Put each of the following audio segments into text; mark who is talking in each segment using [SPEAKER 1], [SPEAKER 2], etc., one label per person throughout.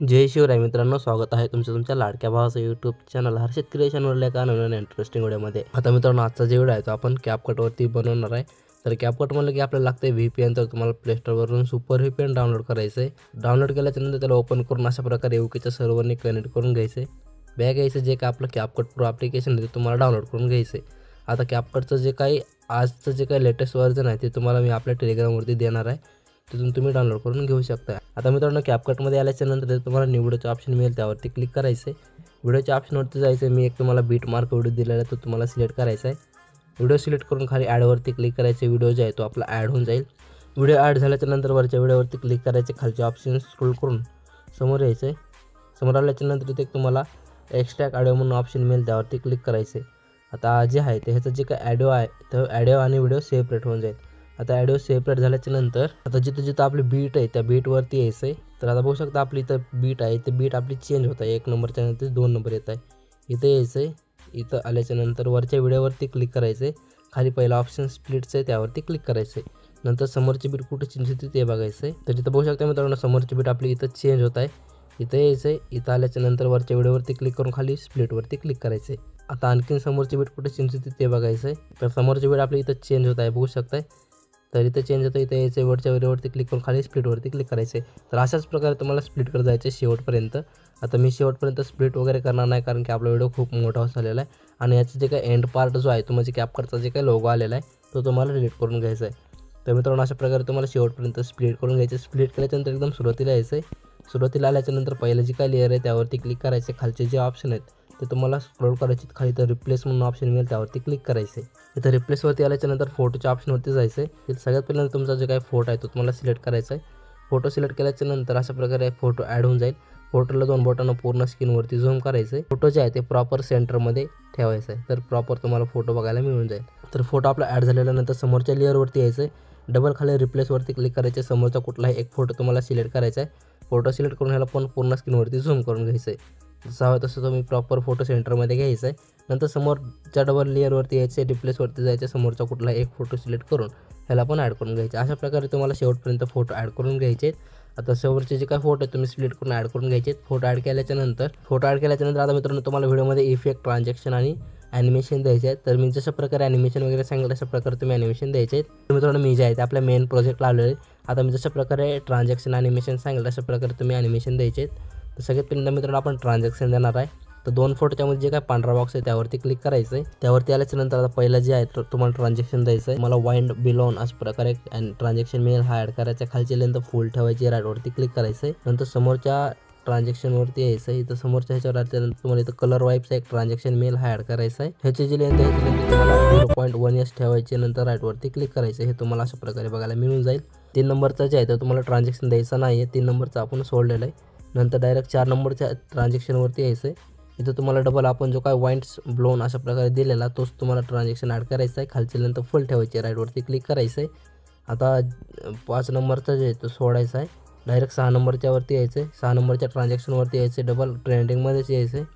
[SPEAKER 1] जय शिवराय मित्रांनो स्वागत आहे तुमचं तुमच्या लाडक्या भावाचं यूट्यूब चॅनल हर्षित क्रिएशनवरल्या एका नवीन इंटरेस्टिंग व्हिडिओमध्ये आता मित्रांनो आजचा जे व्हिडिओ आहे तो आपण कॅपकटवरती बनवणार आहे. तर कॅपकट म्हणलं की आपल्याला लागतं व्ही पी एन तर तुम्हाला प्लेस्टोरवरून super V P N download करायचं आहे डाउनलोड केल्याच्यानंतर त्याला ओपन करून अशा प्रकारे युकेच्या सर्व्हरने कनेक्ट करून घ्यायचं आहे बॅग घ्यायचं जे काय आपलं कॅपकट प्रो ॲप्लिकेशन आहे ते तुम्हाला डाउनलोड करून घ्यायचं आहे आता कॅपकटचं जे काही आजचं जे काही लेटेस्ट व्हर्जन आहे ते तुम्हाला मी आपल्या टेलिग्रामवरती देणार आहे. तिथून तुम्ही डाउनलोड करून घेऊ शकता. आता मित्रांनो कॅपकटमध्ये आल्याच्यानंतर तुम्हाला निवडचं ऑप्शन मिळेल त्यावरती क्लिक करायचं आहे व्हिडिओच्या ऑप्शनवरती जायचं आहे मी एक तुम्हाला बीट मार्क व्हिडिओ दिलेला आहे तो तुम्हाला सिलेक्ट करायचा आहे व्हिडिओ सिलेक्ट करून खाली ॲडवरती क्लिक करायचे व्हिडिओ जो आहे तो आपला ॲड होऊन जाईल. व्हिडिओ ॲड झाल्याच्यानंतर वरच्या व्हिडिओवरती क्लिक करायचे खालचे ऑप्शन स्क्रोल करून समोर यायचं आहे समोर आल्याच्यानंतर तिथे एक तुम्हाला एक्स्ट्रॅक ऑडिओ म्हणून ऑप्शन मिळेल त्यावरती क्लिक करायचे आता जे आहे ते ह्याचं जे काय ॲडिओ आहे तो ॲडिओ आणि व्हिडिओ सेपरेट होऊन जाईल. आता ॲडिओ सेपरेट नंतर, आता जिथं जिथं आपली बीट आहे, त्या बीटवरती यायचं आहे तर आता बघू शकता आपली इथं बीट आहे, ते बीट आपली चेंज होत आहे. एक नंबरच्या नंतर दोन नंबर येत आहे. इथं यायचं आहे इथं आल्याच्या नंतर वरच्या व्हिडिओवरती क्लिक आहे खाली पहिला ऑप्शन स्प्लिटचं आहे, त्यावरती क्लिक करायचं आहे नंतर समोरची बीट कुठे चेंज होते ते बघायचं आहे तर इथं बघू शकता मित्रांनो, समोरची बीट आपली इथं चेंज होत आहे. इथं यायचं आहे आल्याच्या नंतर वरच्या व्हिडिओवरती क्लिक करून खाली स्प्लिटवरती क्लिक आहे आता आणखीन समोरची बीट कुठे चेंज होते ते बघायचं तर समोरची बीट आपली इथं चेंज होत आहे, बघू शकताय. तर इथं चेंज होतं इथं यायचं वरच्या व्हिडिओवरती क्लिक करून खाली स्प्लिटवरती क्लिक करायचे तर अशाच प्रकारे तुम्हाला स्प्लिट करत जायचं शेवटपर्यंत. आता मी शेवटपर्यंत स्प्लिट वगैरे करणार नाही कारण की आपला व्हिडिओ खूप मोठा झालेला आहे. आणि याचं जे काही एंड पार्ट जो आहे तो म्हणजे कॅपकटचा जे काही लोगो आलेला आहे तो तुम्हाला डिलीट करून घ्यायचा आहे. तर मित्रांनो अशा प्रकारे तुम्हाला शेवटपर्यंत स्प्लिट करून घ्यायचं स्प्लिट केल्याच्यानंतर एकदम सुरुवातीला यायचं आहे सुरुवातीला आल्याच्यानंतर पहिलं जी काय लेअर आहे त्यावरती क्लिक करायचे खालचे जे ऑप्शन आहेत ते तुम्हाला स्क्रोल करायचे खाली तर रिप्लेस म्हणून ऑप्शन मिळेल त्यावरती क्लिक करायचे इथं रिप्लेसवरती आल्याच्यानंतर फोटोच्या ऑप्शनवरती जायचं आहे तिथे सगळ्यात पहिल्यांदा तुमचा जो काही फोटो आहे तो तुम्हाला सिलेक्ट करायचा आहे. फोटो सिलेक्ट केल्याच्यानंतर अशा प्रकारे फोटो ॲड होऊन जाईल. फोटोला दोन बोटानं पूर्ण स्क्रीनवरती झूम करायचं आहे फोटो जे आहे ते प्रॉपर सेंटरमध्ये ठेवायचं आहे तर प्रॉपर तुम्हाला फोटो बघायला मिळून जाईल. तर फोटो आपला ॲड झाल्यानंतर समोरच्या लेअरवरती यायचं आहे डबल खाली रिप्लेसवरती क्लिक करायचं आहे समोरचा कुठलाही एक फोटो तुम्हाला सिलेक्ट करायचा आहे फोटो सिलेक्ट करून ह्याला पण पूर्ण स्क्रीनवरती झूम करून घ्यायचं आहे जसं हवं तसं तुम्ही प्रॉपर फोटो सेंटरमध्ये घ्यायचा आहे नंतर समोरच्या डबल लेअरवरती यायचं आहे रिप्लेसवरती जायचं समोरचा कुठला एक फोटो सिलेक्ट करून ह्याला पण ॲड करून घ्यायचा. अशा प्रकारे तुम्हाला शेवटपर्यंत फोटो ॲड करून घ्यायचे. आहेत आता समोरचे जे काय फोटो आहेत तुम्ही सिलेक्ट करून ॲड करून घ्यायचे. आहेत फोटो ॲड केल्याच्यानंतर फोटो ॲड केल्याच्यानंतर आता मित्रांनो तुम्हाला व्हिडिओमध्ये इफेक्ट ट्रान्झॅक्शन आणि ॲनिमेशन द्यायचे आहेत. तर मी जशा प्रकारे ॲनिमेशन वगैरे सांगितलं तशा प्रकारे तुम्ही ॲनिमेशन द्यायचे आहेत. मित्रांनो मी जे आहे ते आपल्या मेन प्रोजेक्ट आलो आहे. आता मी जशा प्रकारे ट्रान्झॅक्शन ॲनिमेशन सांगितलं तशा प्रकारे तुम्ही ॲनिमेशन द्यायचे आहेत. तर सगळ्यात पहिल्यांदा मित्रांनो आपण ट्रान्झॅक्शन देणार आहे. तर दोन फोटोच्यामध्ये जे काय पांढरा बॉक्स आहे त्यावरती क्लिक करायचं आहे. त्यावरती आल्याच्यानंतर आता पहिलं जे आहे तर तुम्हाला ट्रान्झॅक्शन द्यायचं आहे. मला वाइंड बिलॉन अशा प्रकारे ट्रान्झॅक्शन मेल हा ॲड करायचा खालची लेंथ फुल ठेवायची राईटवरती क्लिक करायचं आहे. नंतर समोरच्या ट्रान्झॅक्शनवरती यायचं आहे. इथं समोरच्या ह्याच्यावर आल्यानंतर तुम्हाला इथं कलर वाईपचा एक ट्रान्झॅक्शन मेल हा ॲड करायचा आहे. ह्याची जी लेंथ आहे लेंथ तुम्हाला झिरो पॉईंट वन एस ठेवायची नंतर राईटवरती क्लिक करायचं हे तुम्हाला अशा प्रकारे बघायला मिळून जाईल. तीन नंबरचा जे आहे तर तुम्हाला ट्रान्झॅक्शन द्यायचं नाही आहे तीन नंबरचा आपण सोडलेला आहे. नंतर डायरेक्ट चार नंबरच्या ट्रान्झॅक्शनवरती यायचं आहे इथं तुम्हाला डबल आपण जो काय वाईंट्स ब्लोन अशा प्रकारे दिलेला तोच तुम्हाला ट्रान्झॅक्शन ॲड करायचा आहे खालची नंतर फुल ठेवायची आहे राईटवरती क्लिक करायचं आहे आता पाच नंबरचा जे आहे तो सोडायचा आहे डायरेक्ट सहा नंबरच्यावरती यायचं आहे सहा नंबरच्या ट्रान्झॅक्शनवरती यायचं आहे डबल ट्रेंडिंगमध्येच यायचं आहे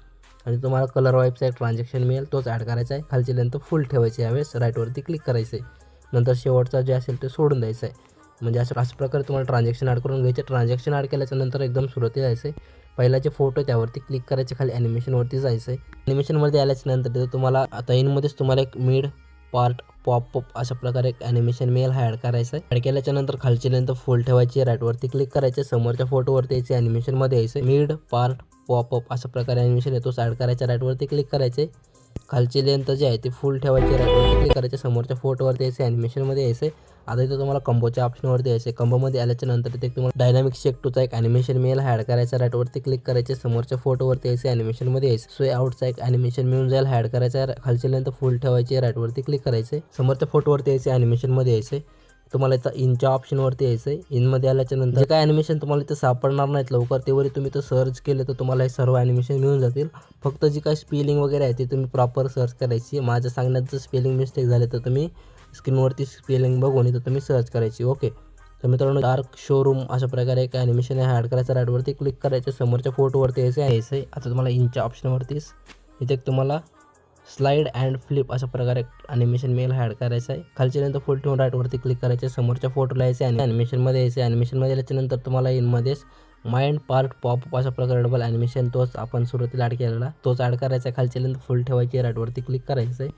[SPEAKER 1] आणि तुम्हाला कलर वाईपचा एक ट्रान्झॅक्शन मिळेल तोच ॲड करायचा आहे खालची नंतर फुल ठेवायची यावेळेस राईटवरती क्लिक करायचं आहे नंतर शेवटचा जे असेल ते सोडून द्यायचं आहे म्हणजे असं अशा प्रकारे तुम्हाला ट्रान्झॅक्शन ॲड करून घ्यायचे. ट्रान्झॅक्शन ॲड केल्याच्यानंतर एकदम सुरुवाती जायचं आहे पहिला जे फोटो त्यावरती क्लिक करायचे खाली ॲनिमेशनवरती जायचं आहे ॲनिमेशनमध्ये आल्याच्यानंतर तिथं तुम्हाला आता इनमध्येच तुम्हाला एक मिड पार्ट पॉपअप अशा प्रकारे एक ॲनिमेशन मेल हा ॲड करायचा आहे ॲड केल्याच्यानंतर खालची नंतर फुल ठेवायची राईटवरती क्लिक करायचे समोरच्या फोटोवरती यायचे ॲनिमेशनमध्ये यायचं मिड पार्ट पॉपअप अशा प्रकारे ॲनिमेशन येतो ॲड करायचा राईटवरती क्लिक करायचे. खालची लेंथ जी आहे ती फुल ठेवायची राईट क्लिक करायचे समोरच्या फोटोवरती यायचे ॲनिमेशनमध्ये यायचे. आता इथं तुम्हाला कंबोच्या ऑप्शनवरती यायचे. कंबोमध्ये आल्याच्यानंतर ते तुम्हाला डायनामिक शेक टूचा एक ॲनिमेशन मिळेल ॲड करायचा राईटवरती क्लिक करायचे समोरच्या फोटोवरती यायचे ॲनिमेशनमध्ये यायचे. सोय आउटचा एक ॲनिमेशन मिळून जाईल ॲड करायचा खालची लेंथ फुल ठेवायची राईटवरती क्लिक करायचे. समोरच्या फोटोवरती यायचे ॲनिमेशनमध्ये यायचे. तुम्हाला इथं इनच्या ऑप्शनवरती यायचं आहे इनमध्ये आल्याच्यानंतर जे काय ॲनिमेशन तुम्हाला इथं सापडणार नाहीत लवकर तेवढी तुम्ही तर सर्च केले तर तुम्हाला हे सर्व ॲनिमेशन मिळून जातील. फक्त जी काय स्पेलिंग वगैरे आहे ते तुम्ही प्रॉपर सर्च करायची. माझ्या सांगण्यात जर स्पेलिंग मिस्टेक झाले तर तुम्ही स्क्रीनवरती स्पेलिंग बघून इथं तुम्ही सर्च करायची. ओके तर मित्रांनो डार्क शोरूम अशा प्रकारे एक ॲनिमेशन आहे. ॲड करायचं राईटवरती क्लिक करायचं. समोरच्या फोटोवरती यायचं यायचं आहे आता तुम्हाला इनच्या ऑप्शनवरतीच इथे एक तुम्हाला स्लाईड अँड फ्लिप अशा प्रकारे ॲनिमेशन मेल ॲड करायचं आहे. खालच्या नंतर फुल ठेवून राईटवरती क्लिक करायचे समोरच्या फोटोला यायचे आणि ॲनिमेशनमध्ये यायचे ॲनिमेशनमध्ये यायच्यानंतर तुम्हाला इनमध्येच माइंड पार्ट पॉप अशा प्रकारे डबल ॲनिमेशन तोच आपण सुरुवातीला ॲड केलेला. तोच ॲड करायचा आहे. खालची फुल ठेवायची राईटवरती क्लिक करायचं आहे.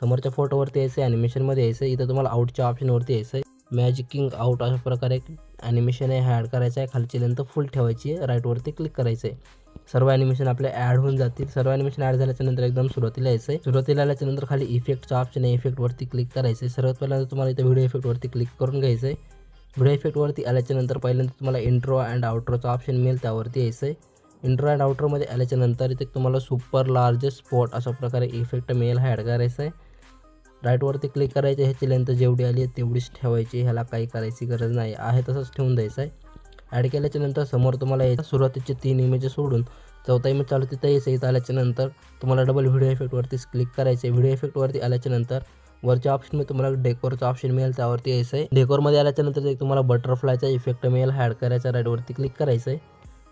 [SPEAKER 1] समोरच्या फोटोवरती यायचं आहे. ॲनिमेशनमध्ये यायचं आहे. इथं तुम्हाला आउटच्या ऑप्शनवरती यायचं आहे. मॅजिकिंग आउट अशा प्रकारे ॲनिमेशन आहे ॲड करायचं आहे. खालची लेंथ फुल ठेवायची आहे राईटवरती क्लिक करायचं आहे. सर्व ॲनिमेशन आपले ॲड होऊन जातील. सर्व ॲनिमेशन ॲड झाल्याच्यानंतर एकदम सुरुवातीला यायचं आहे सुरुवातीला आल्याच्यानंतर खाली इफेक्टचा ऑप्शन आहे इफेक्टवरती क्लिक करायचं आहे सर्वात पहिल्यांदा तुम्हाला इथं व्हिडिओ इफेक्टवरती क्लिक करून घ्यायचं आहे व्हिडिओ इफेक्टवरती आल्याच्यानंतर पहिल्यांदा तुम्हाला इंट्रो अँड आउट्रोचा ऑप्शन मिळेल त्यावरती यायचं आहे इंट्रो अँड आउट्रोमध्ये आल्याच्यानंतर इथे तुम्हाला सुपर लार्ज स्पॉट अशा प्रकारे इफेक्ट मिळेल हा ॲड करायचा आहे राईटवरती क्लिक करायचे ह्याची लेंथ जेवढी आली आहे तेवढीच ठेवायची ह्याला काही करायची गरज नाही. आहे तसंच ठेवून द्यायचं आहे ॲड केल्याच्यानंतर समोर तुम्हाला यायचं सुरुवातीचे तीन इमेजेस सोडून चौथा इमेज चालू तिथं येस इथं आल्याच्यानंतर तुम्हाला डबल व्हिडिओ इफेक्टवरतीच क्लिक करायचं. आहे व्हिडिओ इफेक्टवरती आल्याच्यानंतर वरच्या ऑप्शनमध्ये तुम्हाला डेकोरचा ऑप्शन मिळेल. त्यावरती यायचं आहे. डेकोरमध्ये आल्याच्यानंतर एक तुम्हाला बटरफ्लायचा इफेक्ट मिळेल. हा ॲड करायचा राईटवरती क्लिक करायचं आहे.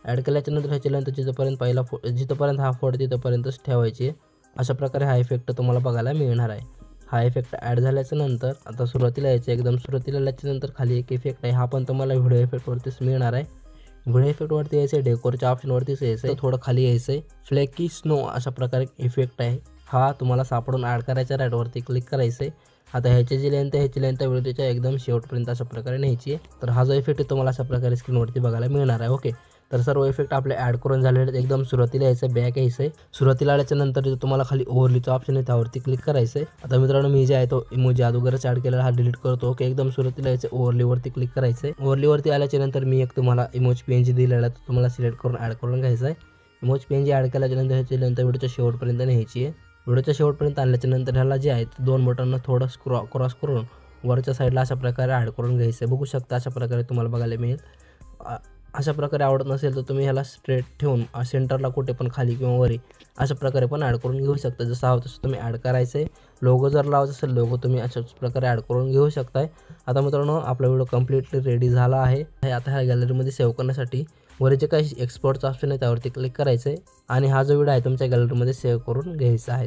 [SPEAKER 1] ॲड केल्याच्यानंतर जिथंपर्यंत पहिला फो जिथंपर्यंत हा फोड तिथंपर्यंतच ठेवायची अशा प्रकारे हा इफेक्ट तुम्हाला बघायला मिळणार आहे. हा इफेक्ट ॲड झाल्याच्यानंतर आता सुरुवातीला यायचं एकदम सुरुवातीला आल्याच्यानंतर खाली एक इफेक्ट आहे. हा पण तुम्हाला व्हिडिओ इफेक्टवरतीच मिळणार आहे. व्हिडिओ इफेक्टवरती यायचं आहे डेकोरच्या ऑप्शनवरतीच यायचं आहे थोडं खाली यायचं आहे फ्लेकी स्नो अशा प्रकारे इफेक्ट आहे. हा तुम्हाला सापडून ॲड करायचा राईटवरती क्लिक करायचं आहे आता ह्याची जी लेंथ आहे ह्याची लेंथ व्हिडिओच्या एकदम शेवटपर्यंत अशा प्रकारे न्यायची आहे. तर हा जो इफेक्ट आहे तुम्हाला अशा प्रकारे स्क्रीनवरती बघायला मिळणार आहे. ओके तर सर्व इफेक्ट आपले ॲड करून झालेले आहेत. एकदम सुरुवातीला यायचं बॅक यायचं. आहे सुरुवातीला आल्याच्यानंतर तुम्हाला खाली ओव्हरलीचा ऑप्शन आहे त्यावरती क्लिक करायचं आहे आता मित्रांनो मी जे आहे तो इमोजी अगोदरच ॲड केलेला हा डिलीट करतो. ओके एकदम सुरुवातीला यायचं ओव्हरलीवरती क्लिक करायचं आहे ओव्हरलीवरती आल्याच्यानंतर मी एक तुम्हाला इमोज पी एन जी दिलेला तो तुम्हाला सिलेक्ट करून ॲड करून घ्यायचा आहे emoji P N G add केल्याच्यानंतर ह्याची नंतर व्हिडिओच्या शेवटपर्यंत न्यायची आहे. व्हिडिओच्या शेवटपर्यंत आणल्याच्या नंतर ह्याला जे आहे ते दोन बटननं थोडं स्क्रॉ क्रॉस करून वरच्या साईडला अशा प्रकारे ॲड करून घ्यायचं आहे बघू शकता अशा प्रकारे तुम्हाला बघायला मिळेल. अशा प्रकारे आवडत नसेल तर तुम्ही ह्याला स्ट्रेट ठेवून सेंटरला कुठे पण खाली किंवा वरी अशा प्रकारे पण ॲड करून घेऊ शकता. जसं हवं तसं तुम्ही ॲड करायचं आहे लोगो जर लावायचं असेल लोगो तुम्ही अशाच प्रकारे ॲड करून घेऊ शकताय. आता मित्रांनो आपला व्हिडिओ कम्प्लिटली रेडी झाला आहे. हे आता ह्या गॅलरीमध्ये सेव्ह करण्यासाठी वरी जे काही एक्सपोर्टचा ऑप्शन आहे त्यावरती क्लिक करायचं आहे आणि हा जो व्हिडिओ आहे तुमच्या गॅलरीमध्ये सेव्ह करून घ्यायचा आहे.